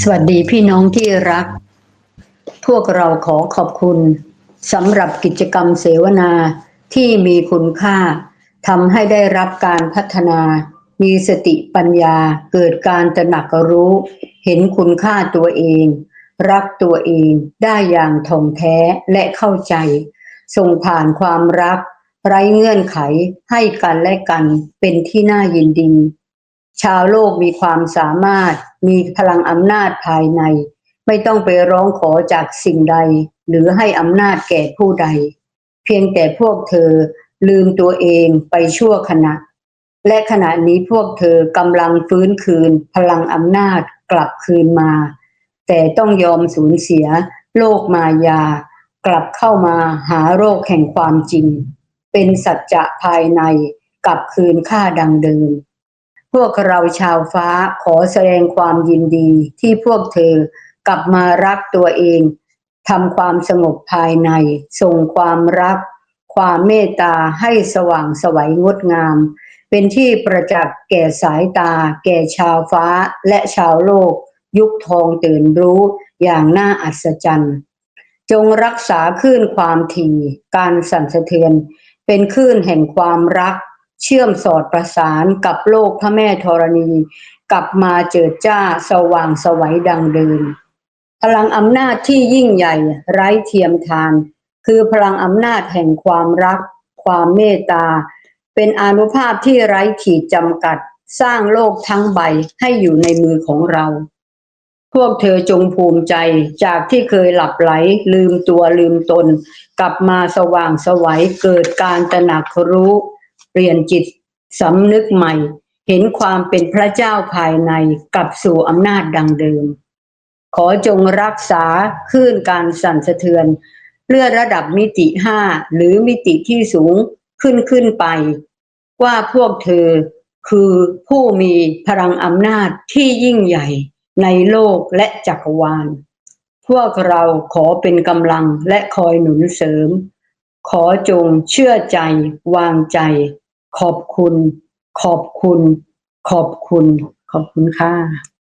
สวัสดีพี่น้องที่รัก พวกเราขอขอบคุณสำหรับกิจกรรมเสวนาที่มีคุณค่าทำให้ได้รับการพัฒนา มีสติปัญญาเกิดการตระหนักรู้ เห็นคุณค่าตัวเอง รักตัวเองได้อย่างท่องแท้และเข้าใจส่งผ่านความรัก ไร้เงื่อนไขให้กันและกันเป็นที่น่ายินดี ชาวโลกมีความสามารถ มีพลังอำนาจภายใน ไม่ต้องไปร้องขอจากสิ่งใด หรือให้อำนาจแก่ผู้ใด เพียงแต่พวกเธอลืมตัวเองไปชั่วขณะ และขณะนี้พวกเธอกำลังฟื้นคืน พลังอำนาจกลับคืนมา แต่ต้องยอมสูญเสีย โลกมายา กลับเข้ามาหาโรคแห่งความจริง เป็นสัจจะภายในกลับคืนค่าดังเดิม พวกเราชาวฟ้าขอแสดงความยินดีที่พวกเธอกลับมารักตัวเองทำความสงบภายใน ส่งความรัก ความเมตตาให้สว่างสวัยงดงาม เป็นที่ประจักษ์แก่สายตา แก่ชาวฟ้าและชาวโลก ยุคทองตื่นรู้อย่างน่าอัศจรรย์ จงรักษาคลื่นความถี่ การสั่นสะเทือน เป็นคลื่นแห่งความรัก เชื่อมสอดประสานกับโลกพระแม่ธรณี กลับมาเจิดจ้าสว่างสวัยดังเดิมพลังอำนาจที่ยิ่งใหญ่ไร้เทียมทาน คือพลังอำนาจแห่งความรัก ความเมตตา เป็นอนุภาพที่ไร้ขีดจำกัด สร้างโลกทั้งใบให้อยู่ในมือของเรา พวกเธอจงภูมิใจจากที่เคยหลับไหล ลืมตัวลืมตน กลับมาสว่างสวัยเกิดการตระหนักรู้ เปลี่ยนจิตสำนึกใหม่ เห็นความเป็นพระเจ้าภายในกลับสู่อำนาจดังเดิม ขอจงรักษาคลื่นการสั่นสะเทือนเลื่อนระดับมิติห้าหรือมิติที่สูงขึ้นขึ้นไป ว่าพวกเธอคือผู้มีพลังอำนาจที่ยิ่งใหญ่ในโลกและจักรวาล พวกเราขอเป็นกำลังและคอยหนุนเสริม ขอจงเชื่อใจวางใจ ขอบคุณ ขอบคุณ ขอบคุณ ขอบคุณค่ะ